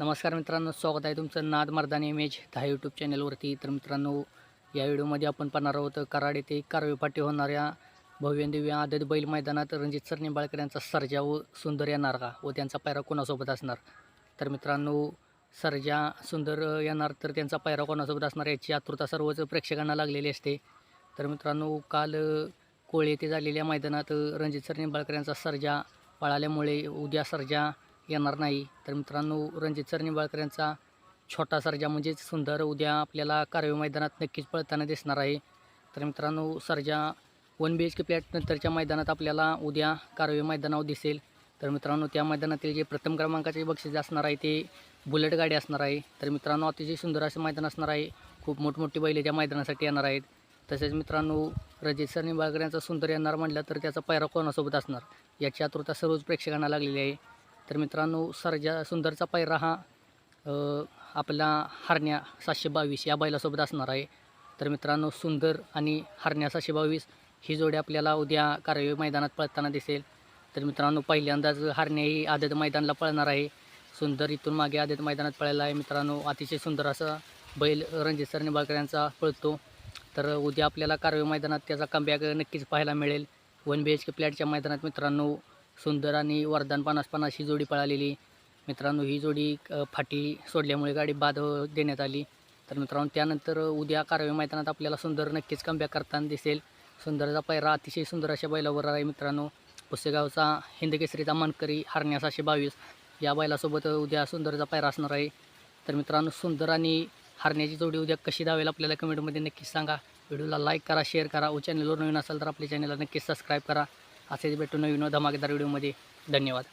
नमस्कार मित्रांनो स्वागत आहे तुमचं नाद मर्दानी इमेज दहा यूट्यूब चॅनलवरती तर मित्रांनो या व्हिडिओमध्ये आपण पाहणार आहोत कराड येथे कारवे फाटी होणाऱ्या भव्यदिव्य आदत बैल मैदानात रणजित सर निंबाळकर यांचा सर्जा व सुंदर येणार का? व त्यांचा पायरा कोणासोबत असणार? तर मित्रांनो सर्जा सुंदर येणार तर त्यांचा पायरा कोणासोबत असणार याची आतुरता सर्वच प्रेक्षकांना लागलेली असते. तर मित्रांनो काल कोळी कोळे येथे झालेल्या मैदानात रणजित सर निंबाळकर यांचा सर्जा पळाल्यामुळे उद्या सर्जा येणार नाही. तर मित्रांनो रणजित सर निंबाळकर यांचा छोटा सर्जा म्हणजेच सुंदर उद्या आपल्याला कारवे मैदानात नक्कीच पळताना दिसणार आहे. तर मित्रांनो Sarja one B H K flat नंतरच्या मैदानात आपल्याला उद्या कारवे मैदानावर दिसेल. तर मित्रांनो त्या मैदानातील जे प्रथम क्रमांकाचे बक्षीस असणार आहे ते बुलेट गाडी असणार आहे. तर मित्रांनो अतिशय सुंदर असे मैदान असणार आहे. खूप मोठमोठी बैले त्या मैदानासाठी येणार आहेत. तसेच मित्रांनो रणजित सर निंबाळकर यांचा सुंदर येणार म्हटलं तर त्याचा पायरा कोणासोबत असणार? याची आतुरता सर्वच प्रेक्षकांना लागलेली आहे. तर मित्रांनो सरजा सुंदरचा पायरा हा आपला हरण्या सातशे बावीस या बैलासोबत असणार आहे. तर मित्रांनो सुंदर आणि हरण्या सातशे बावीस ही जोडी आपल्याला उद्या कारवे मैदानात पळताना दिसेल. तर मित्रांनो पहिल्यांदाच हरण्या ही आदत मैदानाला पळणार आहे. सुंदर इथून मागे आदत मैदानात पळायला आहे मित्रांनो. अतिशय सुंदर असा बैल रणजित सर निंबाळकर यांचा पळतो. तर उद्या आपल्याला कारवे मैदानात त्याचा कमबॅक नक्कीच पाहायला मिळेल. वन बी एच के फ्लॅटच्या मैदानात मित्रांनो सुंदर आणि वरदान पन्नास पन्नास ही जोडी पळालेली. मित्रांनो ही जोडी फाटी सोडल्यामुळे गाडी बाद देण्यात आली. तर मित्रांनो त्यानंतर उद्या कारवे मैदानात आपल्याला सुंदर नक्कीच कमबॅक करताना दिसेल. सुंदरचा पायरा अतिशय सुंदर अशा बैलावर आहे मित्रांनो. पुसेगावचा हिंदकेसरीचा मानकरी हरण्यास असे बावीस. या बैलासोबत उद्या सुंदरचा पायरा असणार आहे. तर मित्रांनो सुंदर आणि हरण्याची जोडी उद्या कशी धावेल आपल्याला कमेंटमध्ये नक्कीच सांगा. व्हिडिओला लाईक करा शेअर करा. व चॅनलवर नवीन असाल तर आपल्या चॅनलला नक्कीच सबस्क्राईब करा. असेच भेटू नवीन धमाकेदार व्हिडिओमध्ये. धन्यवाद.